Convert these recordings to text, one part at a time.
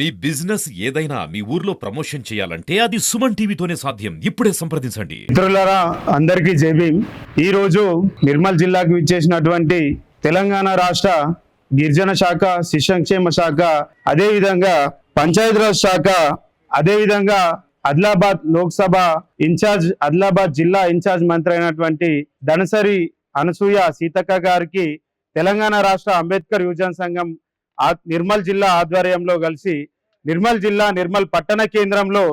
మీ business ఏదైనా మీ ఊర్లో promotion చేయాలంటే అది సుమన్ టీవీతోనే సాధ్యం. ఇప్పుడే సంప్రదించండి. మిత్రులారా అందరికీ జై భీమ్. రోజు నిర్మల్ జిల్లాకు విచ్చేసినటువంటి తెలంగాణ రాష్ట్ర గిరిజన శాఖ శిశంక్షేమ శాఖ అదేవిధంగా పంచాయతీరాజ్ శాఖ అదేవిధంగా ఆదిలాబాద్ లోక్సభ ఇన్ఛార్జ్ ఆదిలాబాద్ జిల్లా ఇన్ఛార్జ్ మంత్రి అయినటువంటి ధనసరి అనసూయ సీతక్క గారికి తెలంగాణ రాష్ట్ర అంబేద్కర్ యువజన సంఘం నిర్మల్ జిల్లా ఆధ్వర్యంలో కలిసి నిర్మల్ జిల్లా నిర్మల్ పట్టణ కేంద్రంలో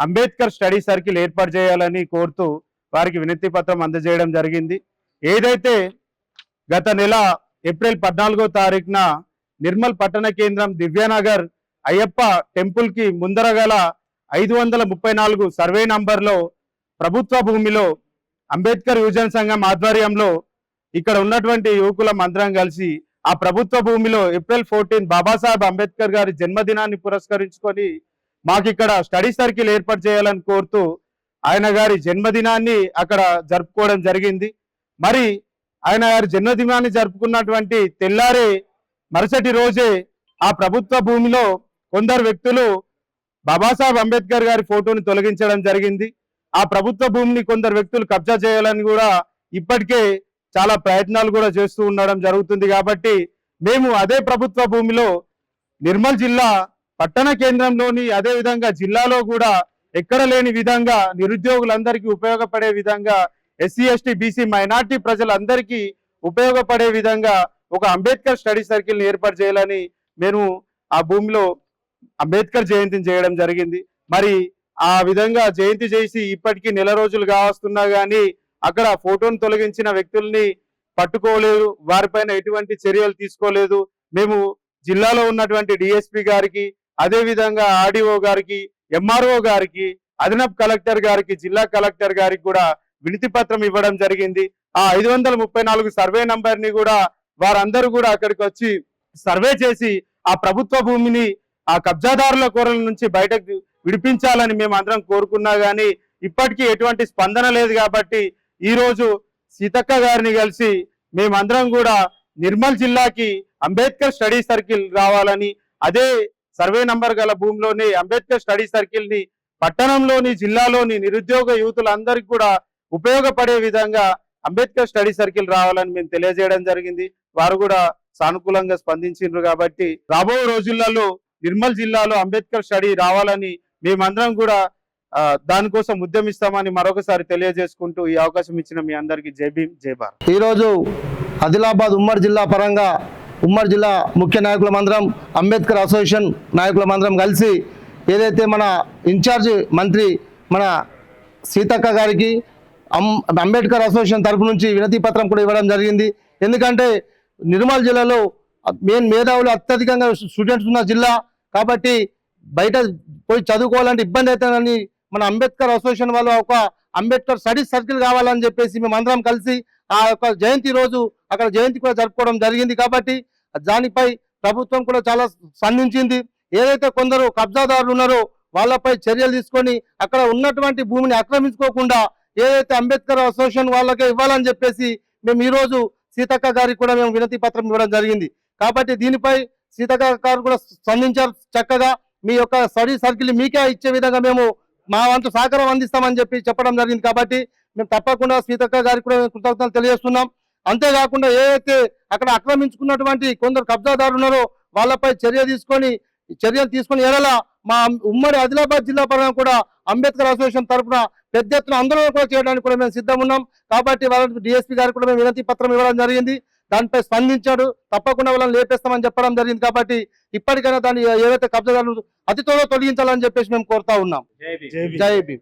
అంబేద్కర్ స్టడీ సర్కిల్ ఏర్పాటు చేయాలని కోరుతూ వారికి వినతి పత్రం అందజేయడం జరిగింది. ఏదైతే గత నెల ఏప్రిల్ పద్నాలుగో తారీఖున నిర్మల్ పట్టణ కేంద్రం దివ్యానగర్ అయ్యప్ప టెంపుల్కి ముందర గల ఐదు వందల ముప్పై నాలుగు సర్వే నంబర్లో ప్రభుత్వ భూమిలో అంబేద్కర్ యువజన సంఘం ఆధ్వర్యంలో ఇక్కడ ఉన్నటువంటి యువకుల మంత్రం కలిసి ఆ ప్రభుత్వ భూమిలో ఏప్రిల్ ఫోర్టీన్ బాబాసాహెబ్ అంబేద్కర్ గారి జన్మదినాన్ని పురస్కరించుకొని మాకు ఇక్కడ స్టడీ సర్కిల్ ఏర్పాటు చేయాలని కోరుతూ ఆయన గారి జన్మదినాన్ని అక్కడ జరుపుకోవడం జరిగింది. మరి ఆయన గారి జన్మదినాన్ని జరుపుకున్నటువంటి తెల్లారే మరుసటి రోజే ఆ ప్రభుత్వ భూమిలో కొందరు వ్యక్తులు బాబాసాహెబ్ అంబేద్కర్ గారి ఫోటోని తొలగించడం జరిగింది. ఆ ప్రభుత్వ భూమిని కొందరు వ్యక్తులు కబ్జా చేయాలని కూడా ఇప్పటికే చాలా ప్రయత్నాలు కూడా చేస్తూ ఉండడం జరుగుతుంది కాబట్టి మేము అదే ప్రభుత్వ భూమిలో నిర్మల్ జిల్లా పట్టణ కేంద్రంలోని అదే విధంగా జిల్లాలో కూడా ఎక్కడ లేని విధంగా నిరుద్యోగులందరికీ ఉపయోగపడే విధంగా ఎస్సీ ఎస్టీ బీసీ మైనార్టీ ప్రజలందరికీ ఉపయోగపడే విధంగా ఒక అంబేద్కర్ స్టడీ సర్కిల్ని ఏర్పాటు చేయాలని మేము ఆ భూమిలో అంబేద్కర్ జయంతిని చేయడం జరిగింది. మరి ఆ విధంగా జయంతి చేసి ఇప్పటికీ నెల రోజులు కావస్తున్నా కానీ అక్కడ ఫోటోను తొలగించిన వ్యక్తుల్ని పట్టుకోలేదు వారిపైన ఎటువంటి చర్యలు తీసుకోలేదు. మేము జిల్లాలో ఉన్నటువంటి డిఎస్పి గారికి అదే విధంగా ఆర్డీఓ గారికి ఎంఆర్ఓ గారికి అదనపు కలెక్టర్ గారికి జిల్లా కలెక్టర్ గారికి కూడా వినతి పత్రం ఇవ్వడం జరిగింది. ఆ ఐదు వందల ముప్పై నాలుగు సర్వే నంబర్ని కూడా వారందరూ కూడా అక్కడికి వచ్చి సర్వే చేసి ఆ ప్రభుత్వ భూమిని ఆ కబ్జాదారుల కోరల నుంచి బయటకు విడిపించాలని మేము అందరం కోరుకున్నా గానీ ఇప్పటికీ ఎటువంటి స్పందన లేదు కాబట్టి ఈరోజు సీతక్క గారిని కలిసి మేమందరం కూడా నిర్మల్ జిల్లాకి అంబేద్కర్ స్టడీ సర్కిల్ రావాలని అదే సర్వే నంబర్ గల భూమిలోని అంబేద్కర్ స్టడీ సర్కిల్ని పట్టణంలోని జిల్లాలోని నిరుద్యోగ యువతులందరికీ కూడా ఉపయోగపడే విధంగా అంబేద్కర్ స్టడీ సర్కిల్ రావాలని మేము తెలియజేయడం జరిగింది. వారు కూడా సానుకూలంగా స్పందించిండ్రు కాబట్టి రాబో రోజులలో నిర్మల్ జిల్లాలో అంబేద్కర్ స్టడీ రావాలని మేమందరం కూడా దానికోసం ఉద్యమిస్తామని మరొకసారి తెలియజేసుకుంటూ ఈ అవకాశం ఇచ్చిన మీ అందరికీ జై భీమ్ జై భారత్. ఈరోజు ఆదిలాబాద్ ఉమ్మడి జిల్లా పరంగా ఉమ్మడి జిల్లా ముఖ్య నాయకుల మందరం అంబేద్కర్ అసోసియేషన్ నాయకుల మందరం కలిసి ఏదైతే మన ఇన్ఛార్జ్ మంత్రి మన సీతక్క గారికి అంబేద్కర్ అసోసియేషన్ తరపు నుంచి వినతి పత్రం కూడా ఇవ్వడం జరిగింది. ఎందుకంటే నిర్మల్ జిల్లాలో మెయిన్ మేధావులు అత్యధికంగా స్టూడెంట్స్ ఉన్న జిల్లా కాబట్టి బయట పోయి చదువుకోవాలంటే ఇబ్బంది అవుతుందని మన అంబేద్కర్ అసోసియేషన్ వాళ్ళు ఒక అంబేద్కర్ స్టడీ సర్కిల్ కావాలని చెప్పేసి మేము అందరం కలిసి ఆ యొక్క జయంతి రోజు అక్కడ జయంతి కూడా జరుపుకోవడం జరిగింది కాబట్టి దానిపై ప్రభుత్వం కూడా చాలా స్పందించింది. ఏదైతే కొందరు కబ్జాదారులు ఉన్నారో వాళ్ళపై చర్యలు తీసుకొని అక్కడ ఉన్నటువంటి భూమిని ఆక్రమించుకోకుండా ఏదైతే అంబేద్కర్ అసోసియేషన్ వాళ్ళకే ఇవ్వాలని చెప్పేసి మేము ఈ రోజు సీతక్క గారికి కూడా మేము వినతి పత్రం ఇవ్వడం జరిగింది. కాబట్టి దీనిపై సీతక్క గారు కూడా స్పందించారు చక్కగా. మీ యొక్క స్టడీ సర్కిల్ మీకే ఇచ్చే విధంగా మేము మా వంతు సహకారం అందిస్తామని చెప్పి చెప్పడం జరిగింది కాబట్టి మేము తప్పకుండా సీతక్క గారికి కూడా మేము కృతజ్ఞతలు తెలియజేస్తున్నాం. అంతేకాకుండా ఏదైతే అక్కడ ఆక్రమించుకున్నటువంటి కొందరు కబ్జాదారులు ఉన్నారో వాళ్ళపై చర్య తీసుకొని చర్యలు తీసుకొని ఎడల మా ఉమ్మడి ఆదిలాబాద్ జిల్లా పరంగా కూడా అంబేద్కర్ అసోసియేషన్ తరఫున పెద్ద ఎత్తున ఆందోళన కూడా చేయడానికి కూడా మేము సిద్ధం ఉన్నాం. కాబట్టి వాళ్ళకి డిఎస్పీ గారికి కూడా మేము వినతి పత్రం ఇవ్వడం జరిగింది. దానిపై స్పందించాడు. తప్పకుండా వాళ్ళని లేపేస్తామని చెప్పడం జరిగింది కాబట్టి ఇప్పటికైనా దాన్ని ఏవైతే కబ్జాదారులు అతి త్వరలో తొలగించాలని చెప్పేసి మేము కోరుతా ఉన్నాం. జై భీమ్. జై భీమ్.